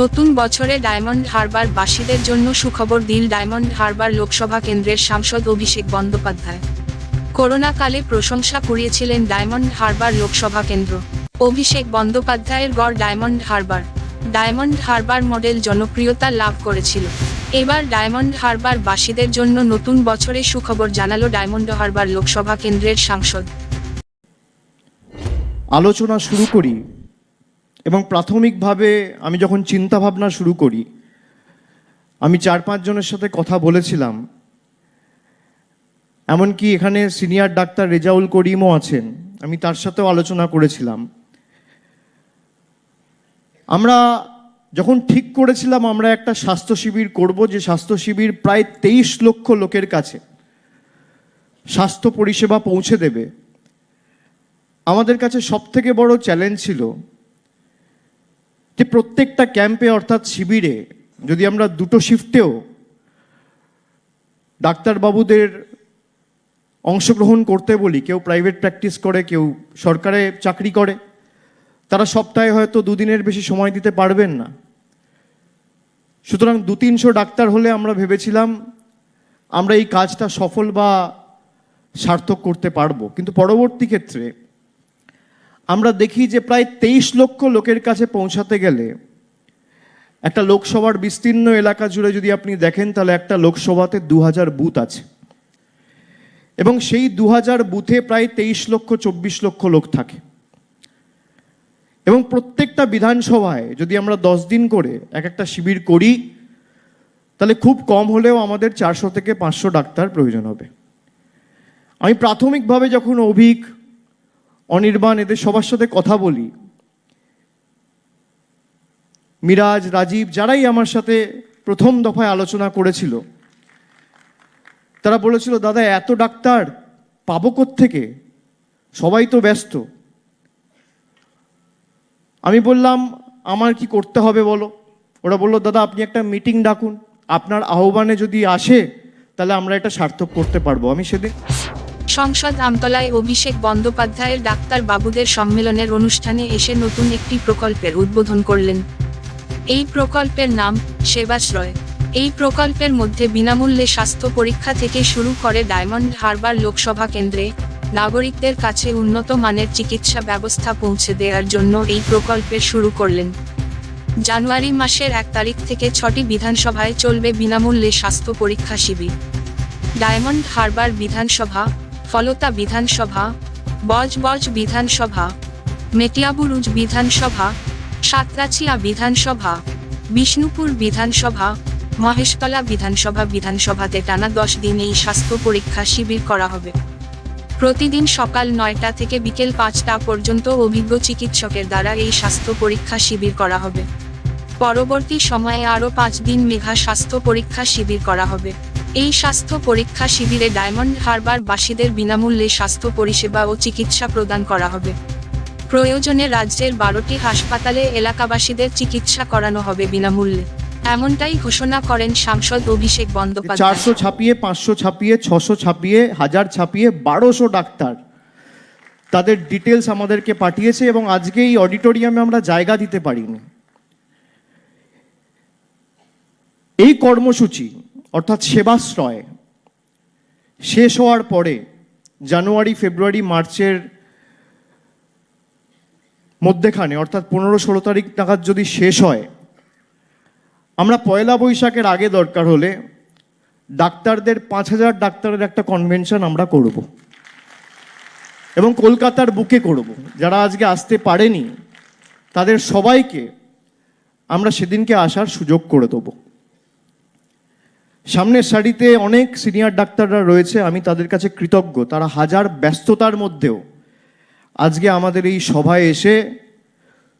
নতুন বছরে ডায়মন্ড হারবার বাসীদের জন্য সুখবর দিল ডায়মন্ড হারবার লোকসভা কেন্দ্রের সাংসদ অভিষেক বন্দ্যোপাধ্যায়। করোনাকালে প্রশংসা কুড়িয়েছিলেন ডায়মন্ড হারবার লোকসভা কেন্দ্র। অভিষেক বন্দ্যোপাধ্যায়ের গড় Diamond Harbour. Diamond Harbour model জনপ্রিয়তা লাভ করেছিল। এবার ডায়মন্ড হারবার বাসীদের জন্য নতুন বছরে সুখবর জানালো ডায়মন্ড হারবার লোকসভা কেন্দ্রের সাংসদ। আলোচনা শুরু করি। এবং প্রাথমিকভাবে আমি যখন চিন্তা ভাবনা শুরু করি, আমি চার পাঁচজনের সাথে কথা বলেছিলাম। এমনকি এখানে সিনিয়র ডাক্তার রেজাউল করিমও আছেন, আমি তার সাথেও আলোচনা করেছিলাম। আমরা যখন ঠিক করেছিলাম আমরা একটা স্বাস্থ্য শিবির করব, যে স্বাস্থ্য শিবির প্রায় তেইশ লক্ষ লোকের কাছে স্বাস্থ্য পরিষেবা পৌঁছে দেবে। আমাদের কাছে সব থেকে বড় চ্যালেঞ্জ ছিল যে প্রত্যেকটা ক্যাম্পে অর্থাৎ শিবিরে যদি আমরা দুটো শিফটেও ডাক্তারবাবুদের অংশগ্রহণ করতে বলি, কেউ প্রাইভেট প্র্যাকটিস করে, কেউ সরকারে চাকরি করে, তারা সপ্তাহে হয়তো দুদিনের বেশি সময় দিতে পারবেন না। সুতরাং দু তিনশো ডাক্তার হলে আমরা ভেবেছিলাম আমরা এই কাজটা সফল বা সার্থক করতে পারব। কিন্তু পরবর্তী ক্ষেত্রে আমরা দেখি যে প্রায় তেইশ লক্ষ লোকের কাছে পৌঁছাতে গেলে একটা লোকসভার বিস্তীর্ণ এলাকা জুড়ে যদি আপনি দেখেন, তাহলে একটা লোকসভাতে দু হাজার বুথ আছে। এবং সেই দু হাজার বুথে প্রায় তেইশ লক্ষ, চব্বিশ লক্ষ লোক থাকে। এবং প্রত্যেকটা বিধানসভায় যদি আমরা দশ দিন করে এক একটা শিবির করি, তাহলে খুব কম হলেও আমাদের চারশো থেকে পাঁচশো ডাক্তার প্রয়োজন হবে। আমি প্রাথমিকভাবে যখন অভিক অনির্বাণ এদের সবার সাথে কথা বলি। মিরাজ, রাজীব যারাই আমার সাথে প্রথম দফায় আলোচনা করেছিল, তারা বলেছিল, দাদা, এত ডাক্তার পাবো থেকে সবাই তো ব্যস্ত। আমি বললাম, আমার কি করতে হবে বলো? ওরা বলল, দাদা, আপনি একটা মিটিং ডাকুন। আপনার আহ্বানে যদি আসে, তাহলে আমরা এটা সার্থক করতে পারব। আমি সেদিন সংসদ আমতলায় অভিষেক বন্দ্যোপাধ্যায়ের ডাক্তার বাবুদের সম্মেলনের অনুষ্ঠানে এসে নতুন একটি প্রকল্পের উদ্বোধন করলেন। এই প্রকল্পের নাম সেবাশ্রয়। এই প্রকল্পের মধ্যে বিনামূল্যে স্বাস্থ্য পরীক্ষা থেকে শুরু করে ডায়মন্ড হারবার লোকসভা কেন্দ্রে নাগরিকদের কাছে উন্নত মানের চিকিৎসা ব্যবস্থা পৌঁছে দেওয়ার জন্য এই প্রকল্পের শুরু করলেন। জানুয়ারি মাসের এক তারিখ থেকে ছটি বিধানসভায় চলবে বিনামূল্যে স্বাস্থ্য পরীক্ষা শিবির। ডায়মন্ড হারবার বিধানসভা ফলতা বিধানসভা বজবজ বিধানসভা মেটিয়াবুরুজ বিধানসভা, সাতরাছিয়া বিধানসভা, বিষ্ণুপুর বিধানসভা, মহেশতলা বিধানসভা বিধানসভাতে টানা দশ দিন এই স্বাস্থ্য পরীক্ষা শিবির করা হবে। প্রতিদিন সকাল নয়টা থেকে বিকেল পাঁচটা পর্যন্ত অভিজ্ঞ চিকিৎসকের দ্বারা এই স্বাস্থ্য পরীক্ষা শিবির করা হবে। পরবর্তী সময়ে আরও পাঁচ দিন মেঘা স্বাস্থ্য পরীক্ষা শিবির করা হবে। এই স্বাস্থ্য পরীক্ষা শিবিরে ডায়মন্ড হারবার বাসীদের বিনামূল্যে স্বাস্থ্য পরিষেবা ও চিকিৎসা প্রদান করা হবে। প্রয়োজনে রাজ্যের বারোটি হাসপাতালে এলাকাবাসীদের চিকিৎসা করানো হবে বিনামূল্যে। এমনটাই ঘোষণা করেন সাংসদ অভিষেক বন্দ্যোপাধ্যায়। চারশো ছাপিয়ে, পাঁচশো ছাপিয়ে, ছশো ছাপিয়ে, হাজার ছাপিয়ে, বারোশো ডাক্তার তাদের ডিটেলস আমাদেরকে পাঠিয়েছে এবং আজকে এই অডিটোরিয়ামে আমরা জায়গা দিতে পারিনি। এই কর্মসূচি অর্থাৎ সেবাশ্রয় শেষ হওয়ার পরে জানুয়ারি, ফেব্রুয়ারি, মার্চের মধ্যেখানে, অর্থাৎ পনেরো ষোলো তারিখ নাগাদ যদি শেষ হয়, আমরা পয়লা বৈশাখের আগে দরকার হলে ডাক্তারদের, পাঁচ হাজার ডাক্তারের একটা কনভেনশন আমরা করব। এবং কলকাতার বুকে করব। যারা আজকে আসতে পারেনি, তাদের সবাইকে আমরা সেদিনকে আসার সুযোগ করে দেবো। সামনের সারিতে অনেক সিনিয়র ডাক্তাররা রয়েছে, আমি তাদের কাছে কৃতজ্ঞ। তারা হাজার ব্যস্ততার মধ্যেও আজকে আমাদের এই সভায় এসে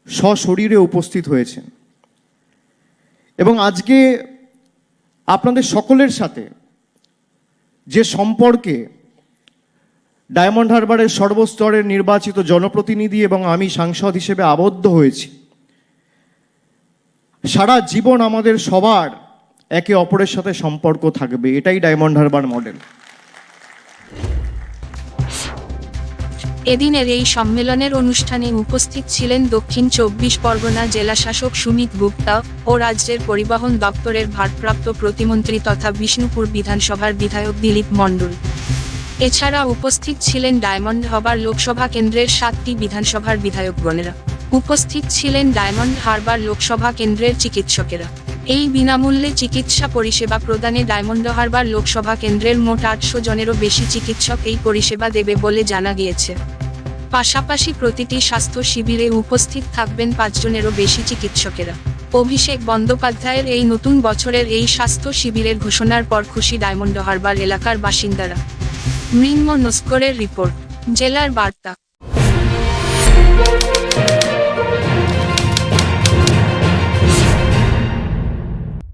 সশরীরে উপস্থিত হয়েছেন। এবং আজকে আপনাদের সকলের সাথে যে সম্পর্কে ডায়মন্ড হারবারের সর্বস্তরের নির্বাচিত জনপ্রতিনিধি এবং আমি সাংসদ হিসেবে আবদ্ধ হয়েছি, সারা জীবন আমাদের সবার একে অপরের সাথে সম্পর্ক থাকবে, এটাই ডায়মন্ড হারবার মডেল। এদিনের এই সম্মেলনের অনুষ্ঠানে উপস্থিত ছিলেন দক্ষিণ চব্বিশ পরগনা জেলাশাসক সুমিত গুপ্তা ও রাজ্যের পরিবহন দপ্তরের ভারপ্রাপ্ত প্রতিমন্ত্রী তথা বিষ্ণুপুর বিধানসভার বিধায়ক দিলীপ মণ্ডল। এছাড়া উপস্থিত ছিলেন ডায়মন্ড হারবার লোকসভা কেন্দ্রের সাতটি বিধানসভার বিধায়কগণেরা। উপস্থিত ছিলেন ডায়মন্ড হারবার লোকসভা কেন্দ্রের চিকিৎসকেরা। এই বিনামূল্যে চিকিৎসা পরিষেবা প্রদানে ডায়মন্ড হারবার লোকসভা কেন্দ্রের মোট আটশো জনেরও বেশি চিকিৎসক এই পরিষেবা দেবে বলে জানা গিয়েছে। পাশাপাশি প্রতিটি স্বাস্থ্য শিবিরে উপস্থিত থাকবেন পাঁচজনেরও বেশি চিকিৎসকেরা। অভিষেক বন্দ্যোপাধ্যায়ের এই নতুন বছরের এই স্বাস্থ্য শিবিরের ঘোষণার পর খুশি ডায়মন্ড হারবার এলাকার বাসিন্দারা। মৃন্ম নস্করের রিপোর্ট, জেলার বার্তা।